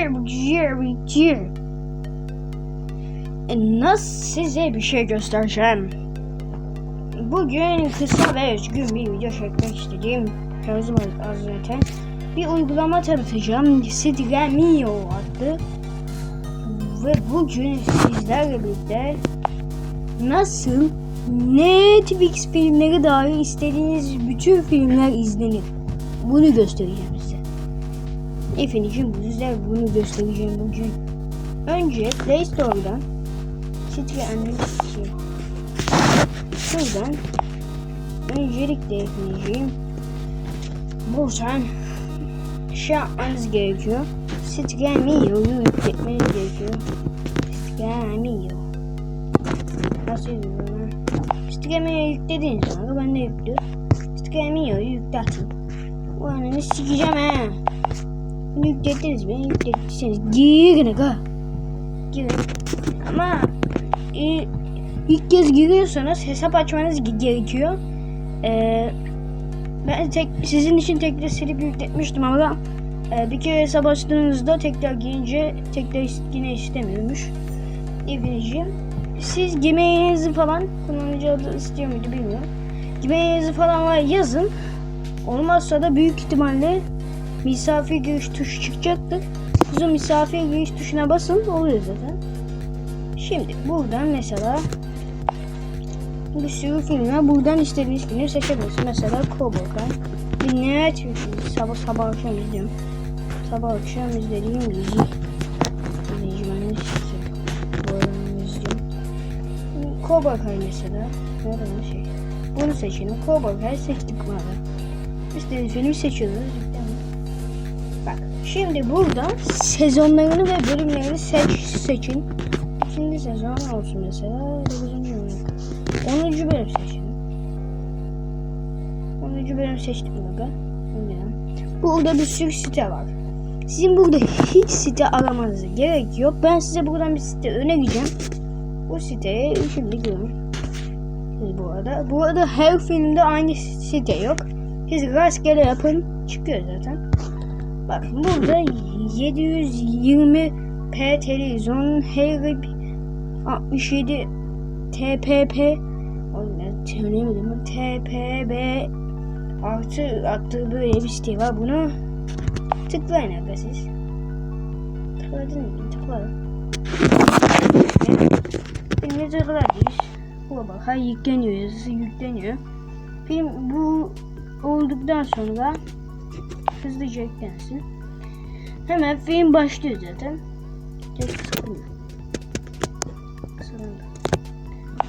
cır cır cır. E, nasıl size bir şey göstereceğim. Bugün kısa ve özgün bir video çekmek istediğim Kazım Hazreti bir uygulama tanıtacağım. Sidramio adlı. Ve bugün sizlerle birlikte nasıl Netflix filmleri dair istediğiniz bütün filmler izlenir. Bunu göstereceğim Efendim sizler bunu göstereceğim bugün. Önce Play Store'dan City Analizi Şuradan öncelikle ekleyeceğim. Buradan şey yapmanız gerekiyor. Stramio'yu yükletmeniz gerekiyor. Stramio. Nasıl yazıyorum ben? Stramio'yu yüklediğiniz sonra ben de yüklü. Stramio'yu yükletin. Bu ananı sikeceğim he. Bunu yüklettiniz mi? Yüklettiyseniz girin aga. Girin. Ama e, ilk kez giriyorsanız hesap açmanız ge- gerekiyor. Ee, ben tek, sizin için tekrar silip yükletmiştim ama e, bir kere hesap açtığınızda tekrar girince tekrar yine istemiyormuş. Eviniciğim. Siz Gmail'inizi falan kullanıcı adı istiyor muydu bilmiyorum. Gmail'inizi falan var yazın. Olmazsa da büyük ihtimalle misafir giriş tuşu çıkacaktır. Siz misafir giriş tuşuna basın oluyor zaten. Şimdi buradan mesela bir sürü film var. Buradan istediğiniz filmi seçebilirsiniz. Mesela Cobra Kai. Bir ne sabah sabah akşam izliyorum. Sabah akşam izlediğim dizi. İzleyici ben ne istiyorum. Bu arada onu izliyorum. Cobra Kai mesela. Nerede şey? Bunu seçelim. Cobra Kai seçtik arada. İstediğiniz filmi seçiyorsunuz. Bak şimdi burada sezonlarını ve bölümlerini seç, seçin. İkinci sezon olsun mesela. 9. bölüm. 10. bölüm seçin. 10. bölüm seçtik mi baba? Burada bir sürü site var. Sizin burada hiç site aramanıza gerek yok. Ben size buradan bir site önereceğim. Bu siteye şimdi görün. Siz bu arada. Bu arada her filmde aynı site yok. Siz rastgele yapın. Çıkıyor zaten. Bak burada 720 P televizyon her 67 TPP ama TPB artı attığı böyle bir site var. Bunu tıklayın aga siz. Tıkladın mı? Tıkla. Filmi tıkladınız. Bu bak ha yükleniyor yazısı yükleniyor. Film bu olduktan sonra hızlıca yüklensin. Hemen film başlıyor zaten. Tek sıkılmıyor. Sonunda.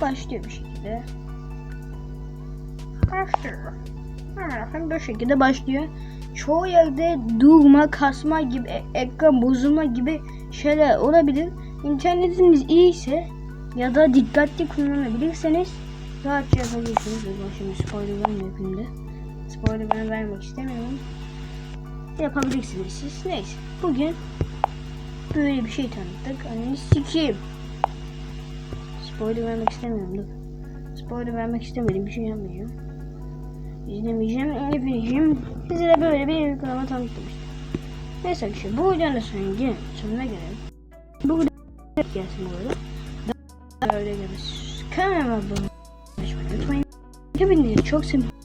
Başlıyor bir şekilde. Başlıyor. Hemen böyle şekilde başlıyor. Çoğu yerde durma, kasma gibi, e- ekran bozulma gibi şeyler olabilir. İnternetiniz iyiyse ya da dikkatli kullanabilirseniz rahatça yapabilirsiniz. Şimdi spoiler vermiyor filmde. Spoiler ben vermek istemiyorum. Yapabilirsiniz siz. Neyse. Bugün böyle bir şey tanıttık. Anneni sikeyim. Spoiler vermek istemiyorum. Dur. Spoiler vermek istemedim. Bir şey yapmayacağım. İzlemeyeceğim. Yapmayacağım. Size de böyle bir uygulama tanıttım işte. Neyse bir şey. Bu videonun sonuna gelelim. Sonuna gelelim. Bu video gelsin bu arada. Daha öyle geliriz. Kanalıma abone olmayı unutmayın. Hepinizi çok seviyorum.